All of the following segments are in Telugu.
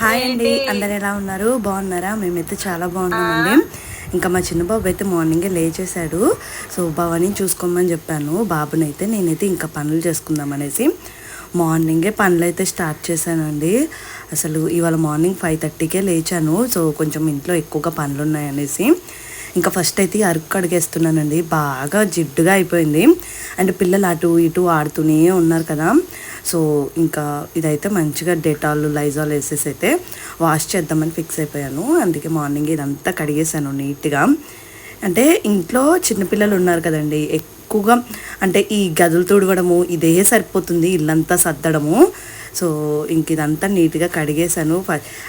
హాయ్ అండి. అందరు ఎలా ఉన్నారు? బాగున్నారా? మేమైతే చాలా బాగున్నామండి. ఇంకా మా చిన్న బాబు అయితే మార్నింగే లేచేశాడు. సో భవాని చూసుకోమని చెప్పాను. బాబునైతే నేనైతే ఇంకా పనులు చేసుకుందాం అనేసి మార్నింగే పనులు అయితే స్టార్ట్ చేశానండి. అసలు ఇవాళ మార్నింగ్ ఫైవ్ థర్టీకే లేచాను. సో కొంచెం ఇంట్లో ఎక్కువగా పనులు ఉన్నాయనేసి ఇంకా ఫస్ట్ అయితే అరుకు అడిగేస్తున్నానండి బాగా జిడ్డుగా అయిపోయింది. అండ్ పిల్లలు అటు ఇటు ఆడుతూనే ఉన్నారు కదా. సో ఇంకా ఇదైతే మంచిగా డెటాల్ లైజాల్ వేసేసి అయితే వాష్ చేద్దామని ఫిక్స్ అయిపోయాను. అందుకే మార్నింగ్ ఇదంతా కడిగేశాను నీట్గా. అంటే ఇంట్లో చిన్నపిల్లలు ఉన్నారు కదండి. ఎక్కువగా అంటే ఈ గదులు తుడవడము ఇదే సరిపోతుంది. ఇల్లంతా సర్దడము. సో ఇంక ఇదంతా నీట్గా కడిగేశాను.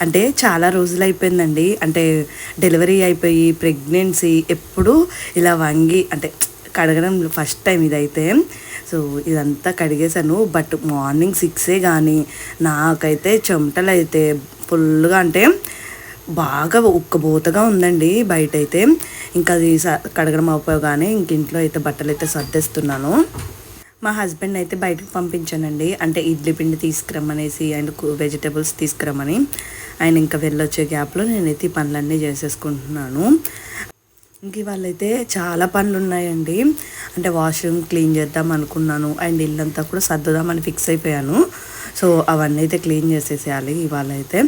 అంటే చాలా రోజులు అయిపోయిందండి. అంటే డెలివరీ అయిపోయి ప్రెగ్నెన్సీ ఎప్పుడు ఇలా వంగి అంటే కడగడం ఫస్ట్ టైం ఇదైతే. సో ఇదంతా కడిగేశాను. బట్ మార్నింగ్ సిక్సే కానీ నాకైతే చెమటలు అయితే ఫుల్గా అంటే బాగా ఉక్కబోతగా ఉందండి బయట అయితే ఇంకా అది స- కడగడం అయిపోగానే ఇంక ఇంట్లో అయితే బట్టలు అయితే సర్దేస్తున్నాను. మా హస్బెండ్ అయితే బయటకు పంపించానండి. అంటే ఇడ్లీ పిండి తీసుకురమ్మనేసి అండ్ వెజిటేబుల్స్ తీసుకురమ్మని. ఆయన ఇంకా వెళ్ళొచ్చే గ్యాప్లో నేనైతే ఈ పనులన్నీ చేసేసుకుంటున్నాను. ఇంక వాళ్ళైతే చాలా పనులు ఉన్నాయండి. అంటే వాష్రూమ్ క్లీన్ చేద్దాం అనుకున్నాను. అండ్ ఇల్లంతా కూడా సర్దుదామని ఫిక్స్ అయిపోయాను. సో అవన్నీ అయితే క్లీన్ చేసేసేయాలి ఇవాళ అయితే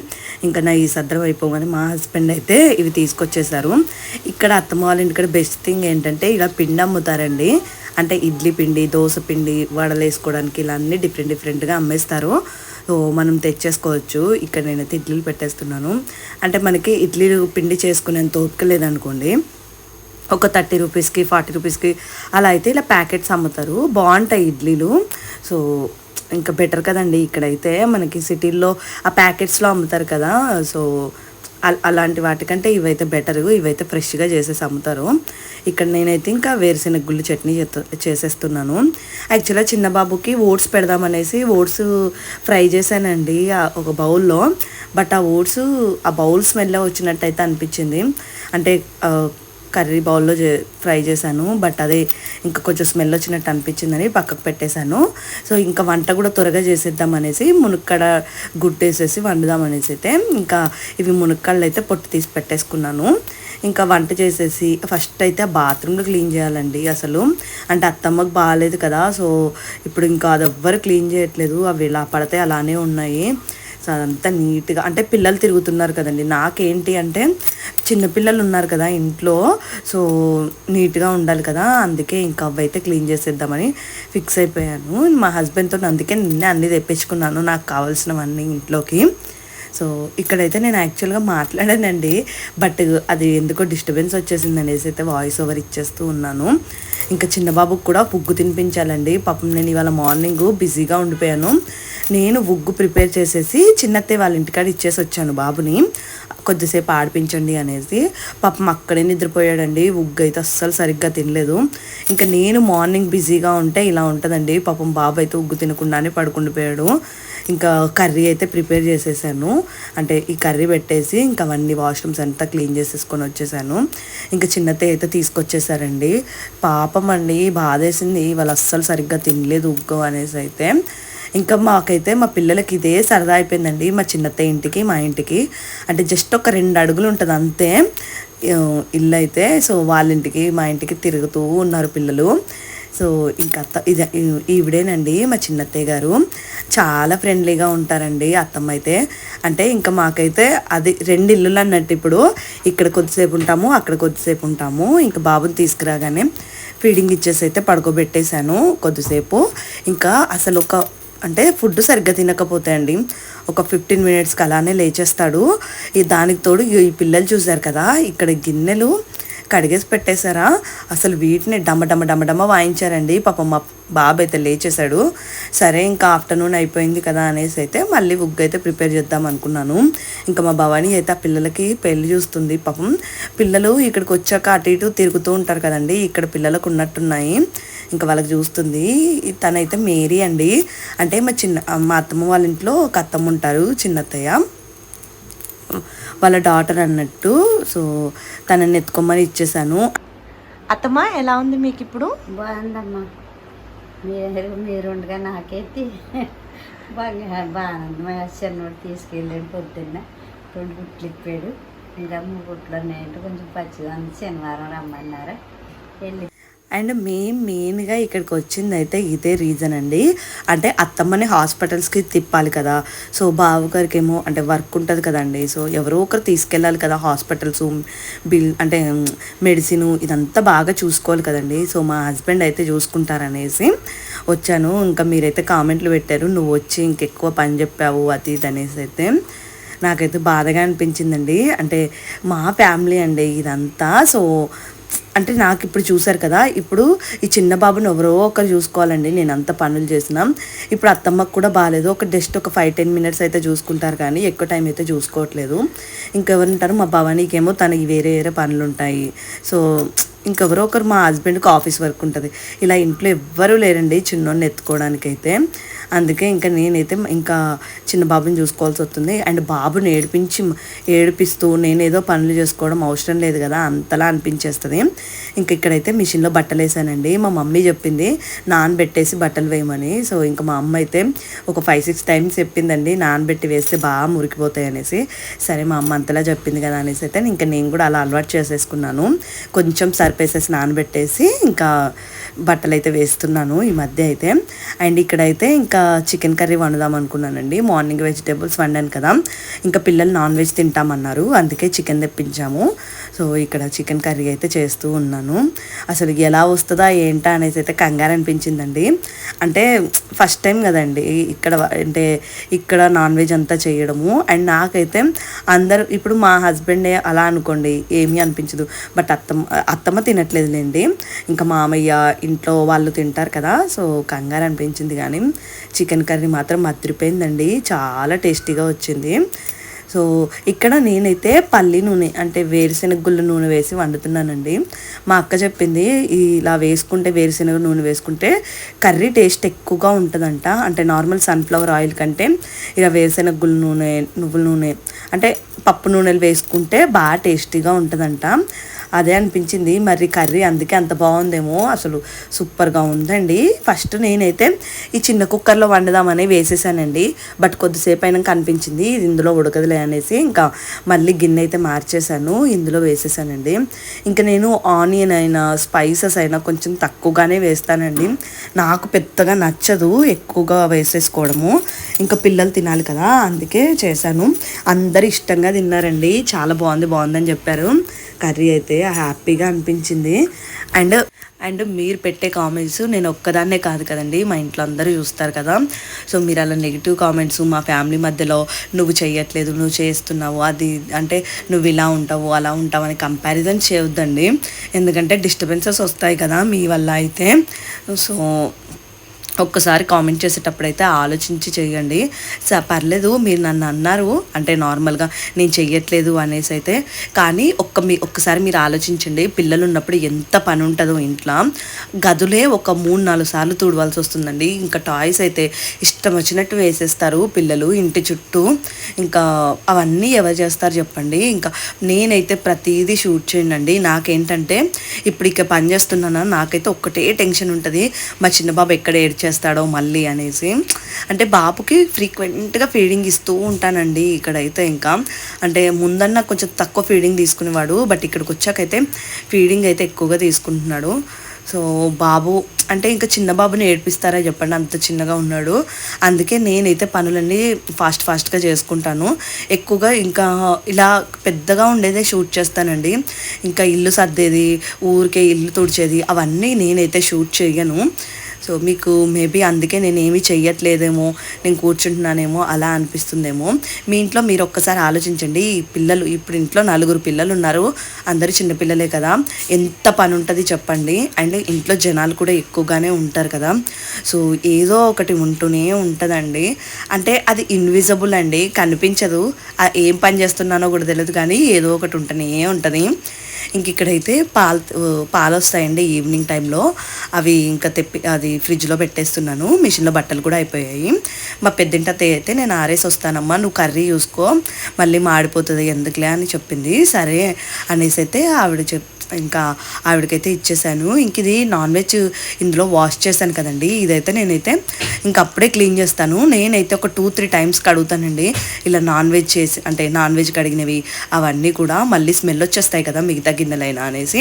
ఇంకా నా ఈ సద్రం అయిపోగానే మా హస్బెండ్ అయితే ఇవి తీసుకొచ్చేసారు. ఇక్కడ అత్తమ్మ వాళ్ళ ఇంటికాడ బెస్ట్ థింగ్ ఏంటంటే ఇలా పిండి అమ్ముతారండి. అంటే ఇడ్లీ పిండి దోశ పిండి వడలు వేసుకోవడానికి ఇలా అన్ని డిఫరెంట్ డిఫరెంట్గా అమ్మేస్తారు. సో మనం తెచ్చేసుకోవచ్చు. ఇక్కడ నేనైతే ఇడ్లీలు పెట్టేస్తున్నాను. అంటే మనకి ఇడ్లీలు పిండి చేసుకునేంత ఓపిక లేదనుకోండి. ఒక థర్టీ రూపీస్కి ఫార్టీ రూపీస్కి అలా అయితే ఇలా ప్యాకెట్స్ అమ్ముతారు. బాగుంటాయి ఇడ్లీలు. సో ఇంకా బెటర్ కదండి. ఇక్కడైతే మనకి సిటీల్లో ఆ ప్యాకెట్స్లో అమ్ముతారు కదా. సో అలాంటి వాటికంటే ఇవైతే బెటర్ ఇవైతే ఫ్రెష్గా చేసేసి అమ్ముతారు. ఇక్కడ నేనైతే ఇంకా వేరుశెనగ గుళ్ళు చట్నీ చేసేస్తున్నాను. యాక్చువల్గా చిన్న బాబుకి ఓట్స్ పెడదామనేసి ఓట్స్ ఫ్రై చేశానండి ఒక బౌల్లో. బట్ ఆ ఓట్స్ ఆ బౌల్ స్మెల్ వచ్చినట్టయితే అనిపించింది. అంటే కర్రీ బౌల్లో చే ఫ్రై చేశాను. బట్ అదే ఇంకా కొంచెం స్మెల్ వచ్చినట్టు అనిపించిందని పక్కకు పెట్టేశాను. సో ఇంకా వంట కూడా త్వరగా చేసేద్దాం అనేసి మునక్కడ గుడ్డేసేసి వండుదాం అనేసి అయితే ఇంకా ఇవి మునక్కళ్ళు అయితే పొట్టు తీసి పెట్టేసుకున్నాను. ఇంకా వంట చేసేసి ఫస్ట్ అయితే ఆ బాత్రూమ్లో క్లీన్ చేయాలండి అసలు. అంటే అత్తమ్మకు బాగాలేదు కదా సో ఇప్పుడు ఇంకా అది ఎవ్వరు క్లీన్ చేయట్లేదు. అవి ఇలా పడితే అలానే ఉన్నాయి. సో అదంతా నీట్గా అంటే పిల్లలు తిరుగుతున్నారు కదండి. నాకేంటి అంటే చిన్నపిల్లలు ఉన్నారు కదా ఇంట్లో సో నీట్గా ఉండాలి కదా అందుకే ఇంకా అవైతే క్లీన్ చేసేద్దామని ఫిక్స్ అయిపోయాను. మా హస్బెండ్తో అందుకే నిన్నే అన్నీ తెప్పించుకున్నాను నాకు కావాల్సినవన్నీ ఇంట్లోకి. సో ఇక్కడైతే నేను యాక్చువల్గా మాట్లాడానండి బట్ అది ఎందుకో డిస్టర్బెన్స్ వచ్చేసింది అనేసి అయితే వాయిస్ ఓవర్ ఇచ్చేస్తూ ఉన్నాను. ఇంకా చిన్నబాబుకు కూడా పుగ్గు తినిపించాలండి. పాపం నేను ఇవాళ మార్నింగ్ బిజీగా ఉండిపోయాను. నేను ఉగ్గు ప్రిపేర్ చేసేసి చిన్నత్తే వాళ్ళ ఇంటికాడ ఇచ్చేసి వచ్చాను బాబుని. కొద్దిసేపు ఆడిపించండి అనేసి. పాపం అక్కడే నిద్రపోయాడండి. ఉగ్గు అయితే అస్సలు సరిగ్గా తినలేదు. ఇంకా నేను మార్నింగ్ బిజీగా ఉంటే ఇలా ఉంటుందండి. పాపం బాబు అయితే ఉగ్గు తినకుండానే పడుకుండిపోయాడు. ఇంకా కర్రీ అయితే ప్రిపేర్ చేసేసాను. అంటే ఈ కర్రీ పెట్టేసి ఇంకా అవన్నీ వాష్రూమ్స్ అంతా క్లీన్ చేసేసుకొని వచ్చేసాను. ఇంకా చిన్నతే అయితే తీసుకొచ్చేసారండి. పాపం అండి బాధేసింది. వాళ్ళు అస్సలు సరిగ్గా తినలేదు ఉగ్గు అనేసి అయితే. ఇంకా మాకైతే మా పిల్లలకి ఇదే సరదా అయిపోయిందండి. మా చిన్నత్తయ్య ఇంటికి మా ఇంటికి. అంటే జస్ట్ ఒక రెండు అడుగులు ఉంటుంది అంతే. ఇల్లు అయితే సో వాళ్ళ ఇంటికి మా ఇంటికి తిరుగుతూ ఉన్నారు పిల్లలు. సో ఇంకా అత్త ఇది ఈవిడేనండి మా చిన్నత్తయ్య గారు. చాలా ఫ్రెండ్లీగా ఉంటారండి అత్తమ్మ అయితే అంటే ఇంకా మాకైతే అది రెండు ఇల్లులు అన్నట్టు ఇప్పుడు ఇక్కడ కొద్దిసేపు ఉంటాము అక్కడ కొద్దిసేపు ఉంటాము. ఇంకా బాబుని తీసుకురాగానే ఫీడింగ్ ఇచ్చేసి అయితే పడుకోబెట్టేశాను కొద్దిసేపు. ఇంకా అసలు ఒక అంటే ఫుడ్ సరిగ్గా తినకపోతే అండి ఒక ఫిఫ్టీన్ మినిట్స్కి అలానే లేచేస్తాడు. ఈ దానికి తోడు ఈ పిల్లలు చూశారు కదా ఇక్కడ గిన్నెలు కడిగేసి పెట్టేశారా. అసలు వీటిని డమ డమ డమ డమ వాయించారండి. పాపం మా బాబు అయితే లేచేశాడు. సరే ఇంకా ఆఫ్టర్నూన్ అయిపోయింది కదా అనేసి అయితే మళ్ళీ ఉగ్గు అయితే ప్రిపేర్ చేద్దాం అనుకున్నాను. ఇంకా మా భవానీ అయితే ఆ పిల్లలకి పెళ్ళి చూస్తుంది. పాపం పిల్లలు ఇక్కడికి వచ్చాక అటు ఇటు తిరుగుతూ ఉంటారు కదండి. ఇక్కడ పిల్లలకు ఉన్నట్టున్నాయి. ఇంకా వాళ్ళకి చూస్తుంది. తనైతే మేరీ అండి. అంటే మా చిన్న మా అత్తమ్మ వాళ్ళ ఇంట్లో ఒక అత్తమ్మ ఉంటారు చిన్నత్తయ్య. వాళ్ళ డాటర్ అన్నట్టు. సో తనని ఎత్తుకోమని ఇచ్చేసాను. అత్తమ్మ ఎలా ఉంది మీకు ఇప్పుడు? బాగుందమ్మా. మీరు మీరు ఉండగా నాకైతే బాగా బాగానే మా చిన్నోడు తీసుకెళ్ళాడు పొద్దున్న. రెండు గుట్లు ఇప్పాడు. ఇంకా మూడు గుట్లు ఉన్నాయంటే కొంచెం పచ్చిదాన్ని శనివారం రమ్మన్నారు? వెళ్ళి అండ్ మెయిన్ మెయిన్గా ఇక్కడికి వచ్చింది అయితే ఇదే రీజన్ అండి. అంటే అత్తమ్మని హాస్పిటల్స్కి తిప్పాలి కదా. సో బావగారికి ఏమో అంటే వర్క్ ఉంటుంది కదండి. సో ఎవరో ఒకరు తీసుకెళ్ళాలి కదా హాస్పిటల్స్ బిల్ అంటే మెడిసిన్ ఇదంతా బాగా చూసుకోవాలి కదండి. సో మా హస్బెండ్ అయితే చూసుకుంటారనేసి వచ్చాను. ఇంకా మీరైతే కామెంట్లు పెట్టారు. నువ్వు వచ్చి ఇంకెక్కువ పని చెప్పావు అది ఇది అనేసి అయితే నాకైతే బాధగా అనిపించిందండి. అంటే మా ఫ్యామిలీ అండి ఇదంతా. సో అంటే నాకు ఇప్పుడు చూశారు కదా ఇప్పుడు ఈ చిన్న బాబుని ఎవరో ఒకరు చూసుకోవాలండి. నేను అంత పనులు చేసినా. ఇప్పుడు అత్తమ్మకు కూడా బాగాలేదు ఒక జస్ట్ ఒక ఫైవ్ టెన్ మినిట్స్ అయితే చూసుకుంటారు కానీ ఎక్కువ టైం అయితే చూసుకోవట్లేదు. ఇంకెవరుంటారు మా భవానీకేమో తనకి వేరే వేరే పనులు ఉంటాయి సో ఇంకెవరో ఒకరు మా హస్బెండ్కి ఆఫీస్ వర్క్ ఉంటుంది. ఇలా ఇంట్లో ఎవ్వరూ లేరండి చిన్నోడిని ఎత్తుకోవడానికైతే. అందుకే ఇంకా నేనైతే ఇంకా చిన్న బాబుని చూసుకోవాల్సి వస్తుంది. అండ్ బాబుని ఏడిపించి ఏడిపిస్తూ నేనేదో పనులు చేసుకోవడం అవసరం లేదు కదా అంతలా అనిపించేస్తుంది. ఇంక ఇక్కడైతే మిషన్లో బట్టలు వేసానండి. మా మమ్మీ చెప్పింది నానబెట్టేసి బట్టలు వేయమని. సో ఇంకా మా అమ్మ అయితే ఒక ఫైవ్ సిక్స్ టైమ్స్ చెప్పిందండి నానబెట్టి వేస్తే బాగా మురికిపోతాయి అనేసి. సరే మా అమ్మ అంతలా చెప్పింది కదా అనేసి అయితే ఇంకా నేను కూడా అలా అలవాటు చేసేసుకున్నాను. కొంచెం సరిపేసేసి నానబెట్టేసి ఇంకా బట్టలు అయితే వేస్తున్నాను ఈ మధ్య అయితే. అండ్ ఇక్కడైతే ఇంకా చికెన్ కర్రీ వండుదాం అనుకున్నానండి. మార్నింగ్ వెజిటేబుల్స్ వండాను కదా. ఇంకా పిల్లలు నాన్ వెజ్ తింటామన్నారు. అందుకే చికెన్ తెప్పించాము. సో ఇక్కడ చికెన్ కర్రీ అయితే చేస్తూ ఉన్నాను. అసలు ఎలా వస్తుందా ఏంటా అనేసి అయితే కంగారు అనిపించిందండి. అంటే ఫస్ట్ టైం కదండి ఇక్కడ అంటే ఇక్కడ నాన్ వెజ్ అంతా చేయడము. అండ్ నాకైతే అందరు ఇప్పుడు మా హస్బెండే అలా అనుకోండి ఏమీ అనిపించదు. బట్ అత్తమ్మ అత్తమ్మ తినట్లేదులేండి. ఇంకా మామయ్య ఇంట్లో వాళ్ళు తింటారు కదా సో కంగారు అనిపించింది కానీ చికెన్ కర్రీ మాత్రం మత్రిపోయిందండి చాలా టేస్టీగా వచ్చింది. సో ఇక్కడ నేనైతే పల్లి నూనె అంటే వేరుశెనగ గుళ్ళ నూనె వేసి వండుతున్నానండి. మా అక్క చెప్పింది ఇలా వేసుకుంటే వేరుశెనగ నూనె వేసుకుంటే కర్రీ టేస్ట్ ఎక్కువగా ఉంటుందంట. అంటే నార్మల్ సన్ఫ్లవర్ ఆయిల్ కంటే ఇలా వేరుశెనగ గుళ్ళ నూనె నువ్వుల నూనె అంటే పప్పు నూనెలు వేసుకుంటే బాగా టేస్టీగా ఉంటుందంట. అదే అనిపించింది. మరి కర్రీ అందుకే అంత బాగుందేమో. అసలు సూపర్గా ఉందండి. ఫస్ట్ నేనైతే ఈ చిన్న కుక్కర్లో వండుదామని వేసేసానండి. బట్ కొద్దిసేపు అయినాక అనిపించింది. ఇది ఇందులో ఉడకదులే అనేసి ఇంకా మళ్ళీ గిన్నె అయితే మార్చేశాను. ఇందులో వేసేసానండి. ఇంకా నేను ఆనియన్ అయినా స్పైసెస్ అయినా కొంచెం తక్కువగానే వేస్తానండి. నాకు పెద్దగా నచ్చదు ఎక్కువగా వేసేసుకోవడము. ఇంకా పిల్లలు తినాలి కదా అందుకే చేశాను. అందరు ఇష్టంగా తిన్నారండి. చాలా బాగుంది బాగుందని చెప్పారు. కర్రీ అయితే హ్యాపీగా అనిపించింది. అండ్ అండ్ మీరు పెట్టే కామెంట్స్ నేను ఒక్కదాన్నే కాదు కదండి మా ఇంట్లో అందరూ చూస్తారు కదా. సో మీరు అలా నెగిటివ్ కామెంట్స్ మా ఫ్యామిలీ మధ్యలో నువ్వు చేయట్లేదు నువ్వు చేస్తున్నావు అది అంటే నువ్వు ఇలా ఉంటావు అలా ఉంటావు అని కంపారిజన్ చేయొద్దండి. ఎందుకంటే డిస్టర్బెన్సెస్ వస్తాయి కదా మీ వల్ల అయితే. సో ఒక్కసారి కామెంట్ చేసేటప్పుడైతే ఆలోచించి చేయండి. స పర్లేదు మీరు నన్ను అన్నారు. అంటే నార్మల్గా నేను చెయ్యట్లేదు అనేసి అయితే. కానీ ఒక్క మీ ఒక్కసారి మీరు ఆలోచించండి. పిల్లలు ఉన్నప్పుడు ఎంత పని ఉంటుందో ఇంట్లో. గదులే ఒక మూడు నాలుగు సార్లు తుడవాల్సి వస్తుందండి. ఇంకా టాయ్స్ అయితే ఇష్టం వచ్చినట్టు వేసేస్తారు పిల్లలు ఇంటి చుట్టూ. ఇంకా అవన్నీ ఎవరు చేస్తారు చెప్పండి. ఇంకా నేనైతే ప్రతిదీ షూట్ చేయండి నాకేంటంటే ఇప్పుడు ఇక పని చేస్తున్నానా? నాకైతే ఒక్కటే టెన్షన్ ఉంటుంది. మా చిన్న బాబు ఏడ్చారు చేస్తాడో మళ్ళీ అనేసి. అంటే బాబుకి ఫ్రీక్వెంట్గా ఫీడింగ్ ఇస్తూ ఉంటానండి ఇక్కడైతే ఇంకా. అంటే ముందన్న కొంచెం తక్కువ ఫీడింగ్ తీసుకునేవాడు బట్ ఇక్కడికి వచ్చాకైతే ఫీడింగ్ అయితే ఎక్కువగా తీసుకుంటున్నాడు. సో బాబు అంటే ఇంకా చిన్న బాబుని నేర్పిస్తారా చెప్పండి అంత చిన్నగా ఉన్నాడు. అందుకే నేనైతే పనులన్నీ ఫాస్ట్ ఫాస్ట్గా చేసుకుంటాను. ఎక్కువగా ఇంకా ఇలా పెద్దగా ఉండేదే షూట్ చేస్తానండి. ఇంకా ఇల్లు సర్దేది ఊరికే ఇల్లు తుడిచేది అవన్నీ నేనైతే షూట్ చేయను. సో మీకు మేబీ అందుకే నేను ఏమీ చెయ్యట్లేదేమో నేను కూర్చుంటున్నానేమో అలా అనిపిస్తుందేమో. మీ ఇంట్లో మీరు ఒక్కసారి ఆలోచించండి. ఈ పిల్లలు ఇప్పుడు ఇంట్లో నలుగురు పిల్లలు ఉన్నారు. అందరూ చిన్నపిల్లలే కదా. ఎంత పని ఉంటుంది చెప్పండి. అండ్ ఇంట్లో జనాలు కూడా ఎక్కువగానే ఉంటారు కదా. సో ఏదో ఒకటి ఉంటూనే ఉంటుందండి. అంటే అది ఇన్విజిబుల్ అండి. కనిపించదు. ఏం పని చేస్తున్నానో కూడా తెలియదు కానీ ఏదో ఒకటి ఉంటూనే ఉంటుంది. ఇంక ఇక్కడైతే పాలు పాలు వస్తాయండి ఈవినింగ్ టైంలో. అవి ఇంకా తెప్పి అది ఫ్రిడ్జ్లో పెట్టేస్తున్నాను. మిషన్లో బట్టలు కూడా అయిపోయాయి. మా పెద్దింటి అయితే నేను ఆరేసి వస్తానమ్మా నువ్వు కర్రీ చూసుకో. మళ్ళీ మాడిపోతుంది ఎందుకులే? అని చెప్పింది. సరే అనేసి అయితే ఆవిడ చెప్ ఇంకా ఆవిడకైతే ఇచ్చేసాను. ఇంక ఇది నాన్ వెజ్ ఇందులో వాష్ చేశాను కదండి. ఇదైతే నేనైతే ఇంక అప్పుడే క్లీన్ చేస్తాను. నేనైతే ఒక టూ త్రీ టైమ్స్ కడుగుతానండి. ఇలా నాన్ వెజ్ చేసి అంటే నాన్ వెజ్ కడిగినవి అవన్నీ కూడా మళ్ళీ స్మెల్ వచ్చేస్తాయి కదా మిగతా గిన్నెలైనా అనేసి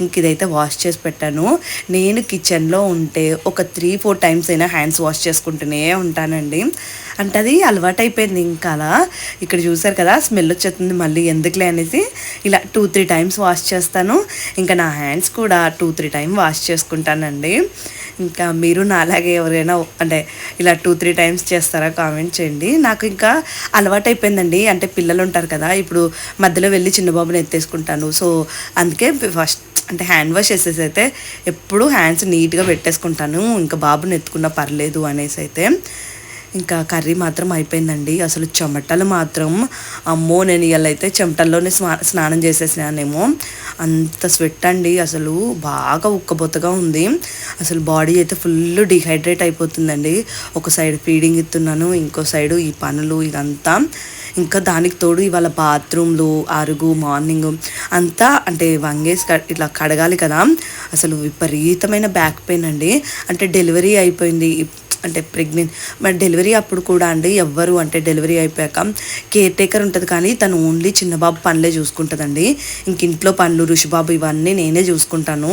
ఇంక ఇదైతే వాష్ చేసి పెట్టాను. నేను కిచెన్లో ఉంటే ఒక త్రీ ఫోర్ టైమ్స్ అయినా హ్యాండ్స్ వాష్ చేసుకుంటూనే ఉంటానండి. అంటే అది అలవాటైపోయింది ఇంకా అలా ఇక్కడ చూసారు కదా స్మెల్ వచ్చేస్తుంది మళ్ళీ ఎందుకులే అనేసి. ఇలా టూ త్రీ టైమ్స్ వాష్ చేస్తాను. ఇంకా నా హ్యాండ్స్ కూడా టూ త్రీ టైమ్ వాష్ చేసుకుంటానండి. ఇంకా మీరు నాలాగే ఎవరైనా అంటే ఇలా టూ త్రీ టైమ్స్ చేస్తారా కామెంట్ చేయండి. నాకు ఇంకా అలవాటు అయిపోయిందండి అంటే పిల్లలు ఉంటారు కదా ఇప్పుడు మధ్యలో వెళ్ళి చిన్న బాబుని ఎత్తేసుకుంటాను. సో అందుకే ఫస్ట్ అంటే హ్యాండ్ వాష్ చేసేసి అయితే ఎప్పుడు హ్యాండ్స్ నీట్గా పెట్టేసుకుంటాను. ఇంకా బాబుని ఎత్తుకున్నా పర్లేదు అనేసి అయితే. ఇంకా కర్రీ మాత్రం అయిపోయిందండి. అసలు చెమటలు మాత్రం అమ్మో నేను ఇలా అయితే చెమటల్లోనే స్నా స్నానం చేసేసినానేమో. అంత స్వెట్ అండి. అసలు బాగా ఉక్కబొత్తగా ఉంది. అసలు బాడీ అయితే ఫుల్ డిహైడ్రేట్ అయిపోతుందండి. ఒక సైడ్ ఫీడింగ్ ఇస్తున్నాను ఇంకో సైడు ఈ పనులు ఇదంతా. ఇంకా దానికి తోడు ఇవాళ బాత్రూమ్లు అరుగు మార్నింగ్ అంతా అంటే వంగేసి క- ఇట్లా కడగాలి కదా. అసలు విపరీతమైన బ్యాక్ పెయిన్ అండి. అంటే డెలివరీ అయిపోయింది. అంటే ప్రెగ్నెంట్ మరి డెలివరీ అప్పుడు కూడా అండి ఎవ్వరు అంటే డెలివరీ అయిపోయాక కేర్ టేకర్ ఉంటుంది కానీ తను ఓన్లీ చిన్నబాబు పనులే చూసుకుంటుందండి. ఇంక ఇంట్లో పనులు ఋషిబాబు ఇవన్నీ నేనే చూసుకుంటాను.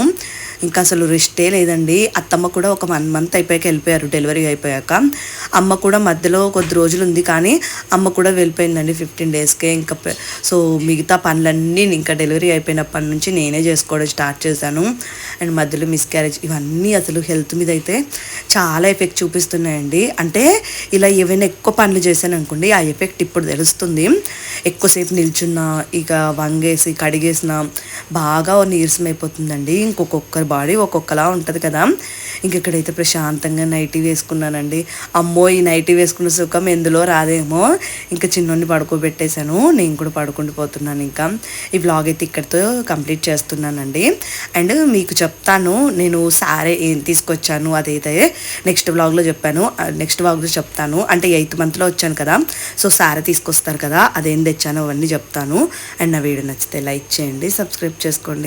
ఇంకా అసలు రెస్టే లేదండి. అత్తమ్మ కూడా ఒక వన్ మంత్ అయిపోయాక వెళ్ళిపోయారు డెలివరీ అయిపోయాక. అమ్మ కూడా మధ్యలో కొద్ది రోజులు ఉంది కానీ అమ్మ కూడా వెళ్ళిపోయిందండి ఫిఫ్టీన్ డేస్కే ఇంకా సో మిగతా పనులన్నీ ఇంకా డెలివరీ అయిపోయినప్పటి నుంచి నేనే చేసుకోవడం స్టార్ట్ చేశాను. అండ్ మధ్యలో మిస్క్యారేజ్ ఇవన్నీ అసలు హెల్త్ మీద అయితే చాలా ఎఫెక్ట్ చూపిస్తున్నాయండి అంటే ఇలా ఏవైనా ఎక్కువ పనులు చేశాను అనుకోండి ఆ ఎఫెక్ట్ ఇప్పుడు తెలుస్తుంది. ఎక్కువసేపు నిల్చున్నా ఇక వంగేసి కడిగేసిన బాగా నీరసం అయిపోతుందండి ఇంకొకొక్కరి బాడీ ఒక్కొక్కలా ఉంటుంది కదా. ఇంక ఇక్కడైతే ప్రశాంతంగా నైటీ వేసుకున్నానండి. అమ్మో ఈ నైటీ వేసుకున్న సుఖం ఎందులో రాదేమో. ఇంకా చిన్నోడిని పడుకోబెట్టేశాను. నేను కూడా పడుకుండిపోతున్నాను ఇంకా. ఈ వ్లాగ్ అయితే ఇక్కడితో కంప్లీట్ చేస్తున్నానండి. అండ్ మీకు చెప్తాను నేను సారే ఏం తీసుకొచ్చాను అదైతే నెక్స్ట్ వ్లాగ్లో చెప్పాను. నెక్స్ట్ వ్లాగ్లో చెప్తాను. అంటే ఎయిత్ మంత్లో వచ్చాను కదా. సో సారే తీసుకొస్తారు కదా. అదేం తెచ్చాను అవన్నీ చెప్తాను. అండ్ నా వీడియో నచ్చితే లైక్ చేయండి సబ్స్క్రైబ్ చేసుకోండి.